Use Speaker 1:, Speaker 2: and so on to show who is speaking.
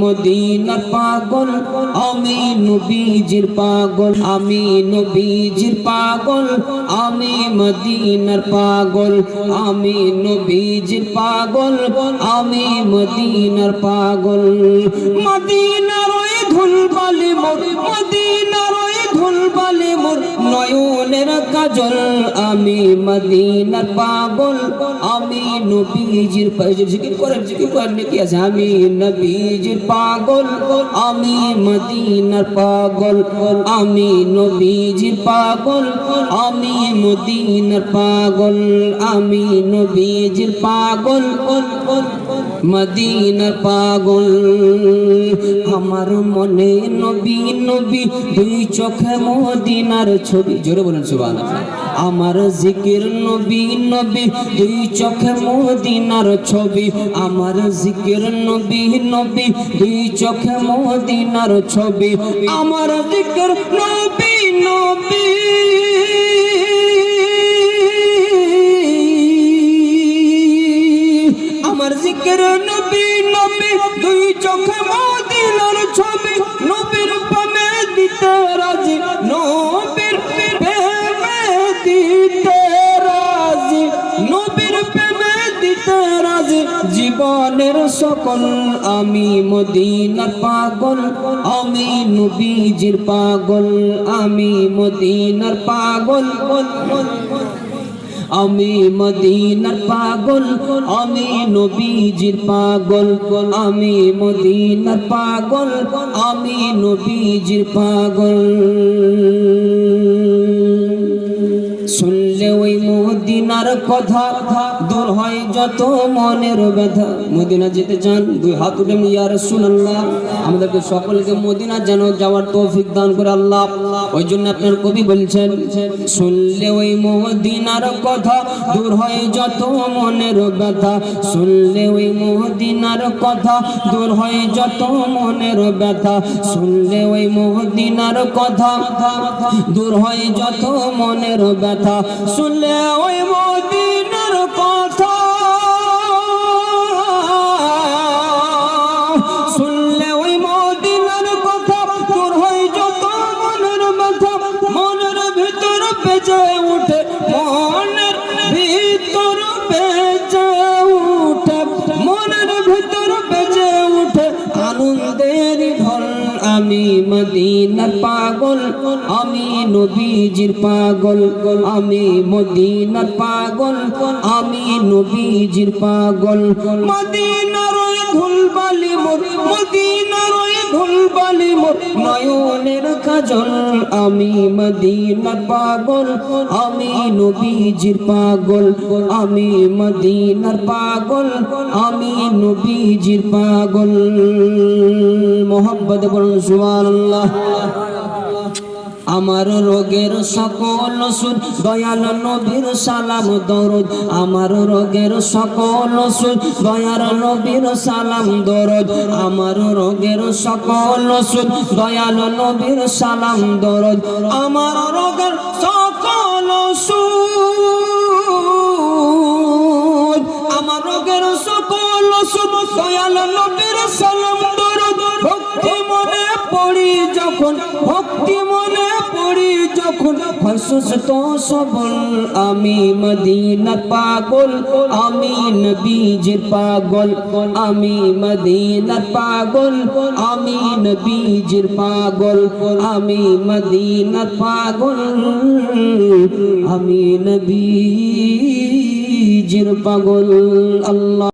Speaker 1: মদিনার পাগল, আমি নবীজির পাগল, আমি নবীজির পাগল, আমি মদিনার পাগল, আমি নবীজির পাগল, আমি মদিনার পাগল। মদিনার ওই ধুলবালি মদিনার ওই ধুলবালি মোর নয়নের কাজল। আমি মদিনার পাগল, আমি নবীজির জিকির করেন জিকির করেন কি আছে? আমি নবীজির পাগল, আমি মদিনার পাগল, আমি নবীজির পাগল, আমি মদিনার পাগল, আমি নবীজির পাগল, মদিনার পাগল। আমার মনে নবী নবী, দুই চোখে মদিনার ছবি। জোরে বলেন, সুবহানাল্লাহ। আমার জিকির নবী নবী, দুই চোখে মদিনার ছবি। আমার জিকির নবী নবী, দুই চোখে মদিনার ছবি। আমার জিকির নবী নবী। আমার জিকির নবী নবী, দুই চোখে মদিনার ছবি। নবীর প্রেমে দিতে জীবনের সকল আমি মদিনার পাগল, আমি নবীজির পাগল, আমি মদিনার পাগল। আমি মদিনার পাগল, আমি নবীজির পাগল, আমি মদিনার পাগল, আমি নবীজির পাগল। শুনলে ওই মদিনার কথা দূর হয় যত মনের ব্যথা। মদিনা যেতে চান, দুই হাত উঠে ইয়া রাসূলুল্লাহ। আমাদেরকে সকলকে মদিনা যেন যাওয়ার তৌফিক দান করে আল্লাহ। ওই জন্য আপনার কবি বলছেন, শুনলে ওই মদিনার কথা দূর হয় যত মনের ব্যথা। শুনলে ওই মদিনার কথা দূর হয় যত মনের ব্যথা। শুনলে ওই মদিনার কথা দূর হয় যত মনের ব্যথা। শুনলে ওই মদিনার কথা। শুনলে ওই মদিনার কথা দূর হয় যত মনের ব্যথা, মনের ভিতর বেজে উঠে, মনের ভিতর বেজে উঠে, মনের আনন্দের ঢল আমি মদিনার পাগল, আমি নবীজির পাগল, আমি মদিনার পাগল, আমি নবীজির পাগল। মদিনার ধুলবালি মোর, মদিনার ওই ধুলবালি মোর নয়নের কাজল আমি মদিনার পাগল, আমি নবীজির পাগল, আমি মদিনার পাগল, আমি নবীজির পাগল। মোহাম্মদ বলুন সুবহানাল্লাহ। আমার রোগের সকল সুর, দয়াল নবীর সালাম, দরদ। আমার রোগের সকল সুর, দয়াল নবীর সালাম, দরদ। আমার রোগের সকল সুর, দয়াল নবীর সালাম, দরদ। আমার রোগের সকল সুর, আমার রোগের সকল সুর, দয়াল নবীর সালাম যখন ভক্তি মনে পড়ি, যখন হসুস্থ সবল আমি মদিনার পাগল, আমি নবীজির পাগল, আমি মদিনার পাগল, আমি নবীজির পাগল, আমি মদিনার পাগল, আমি নবীজির পাগল, আল্লাহ।